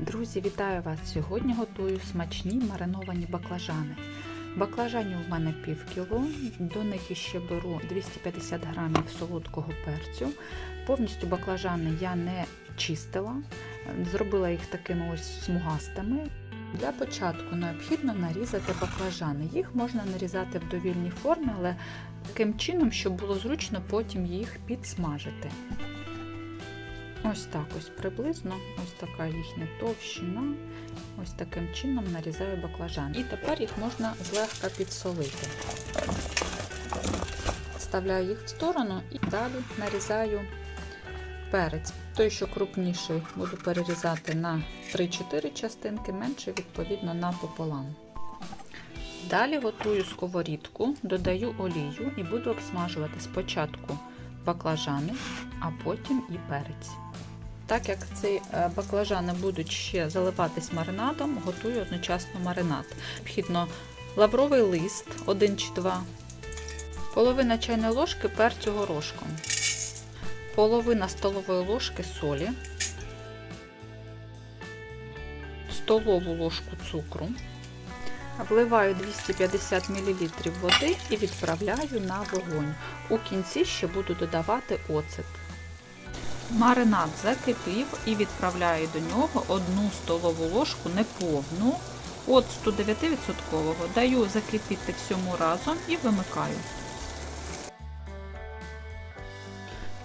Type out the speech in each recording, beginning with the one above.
Друзі, вітаю вас! Сьогодні готую смачні мариновані баклажани. Баклажанів у мене пів кіло, до них іще беру 250 грамів солодкого перцю. Повністю баклажани я не чистила, зробила їх такими ось смугастими. Для початку необхідно нарізати баклажани. Їх можна нарізати в довільній формі, але таким чином, щоб було зручно потім їх підсмажити. Ось так ось приблизно, ось така їхня товщина. Ось таким чином нарізаю баклажан. І тепер їх можна злегка підсолити. Ставляю їх в сторону і далі нарізаю перець. Той, що крупніший, буду перерізати на 3-4 частинки, менше, відповідно, напополам. Далі готую сковорідку, додаю олію і буду обсмажувати спочатку баклажани, а потім і перець. Так як ці баклажани будуть ще заливатись маринадом, готую одночасно маринад. Вхідно лавровий лист 1 чи 2, половина чайної ложки перцю горошком, половина столової ложки солі, столову ложку цукру. Вливаю 250 мл води і відправляю на вогонь. У кінці ще буду додавати оцет. Маринад закипів і відправляю до нього одну столову ложку неповну, оцту 9%, даю закипіти всьому разом і вимикаю.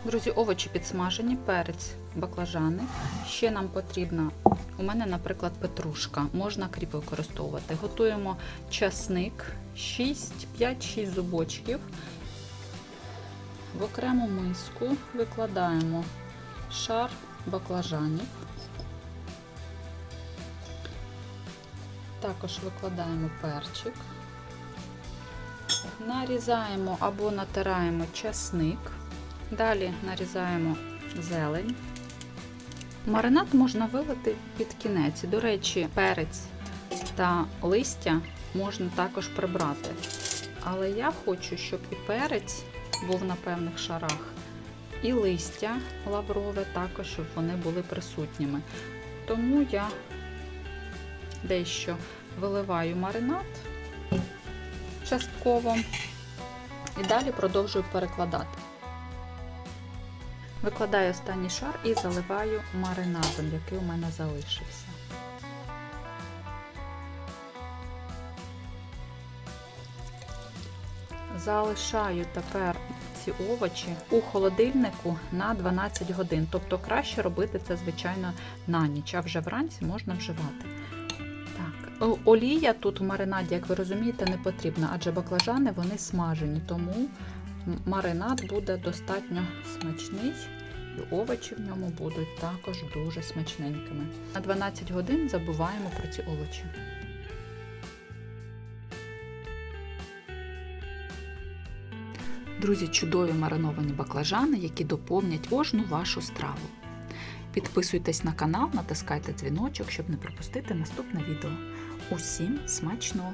Друзі, овочі підсмажені, перець, баклажани. Ще нам потрібна, у мене, наприклад, петрушка, можна кріп використовувати. Готуємо часник 6, 5-6 зубочків. В окрему миску викладаємо шар баклажанів. Також викладаємо перчик, нарізаємо або натираємо часник, далі нарізаємо зелень. Маринад можна вилити під кінець. До речі, перець та листя можна також прибрати. Але я хочу, щоб і перець був на певних шарах, і листя лаврове також, щоб вони були присутніми. Тому я дещо виливаю маринад частково і далі продовжую перекладати. Викладаю останній шар і заливаю маринадом, який у мене залишився. Залишаю тепер ці овочі у холодильнику на 12 годин. Тобто краще робити це, звичайно, на ніч, а вже вранці можна вживати. Так, Олія тут у маринаді, як ви розумієте, не потрібна, адже баклажани вони смажені, тому маринад буде достатньо смачний. І овочі в ньому будуть також дуже смачненькими. На 12 годин забуваємо про ці овочі. Друзі, чудові мариновані баклажани, які доповнять кожну вашу страву. Підписуйтесь на канал, натискайте дзвіночок, щоб не пропустити наступне відео. Усім смачного!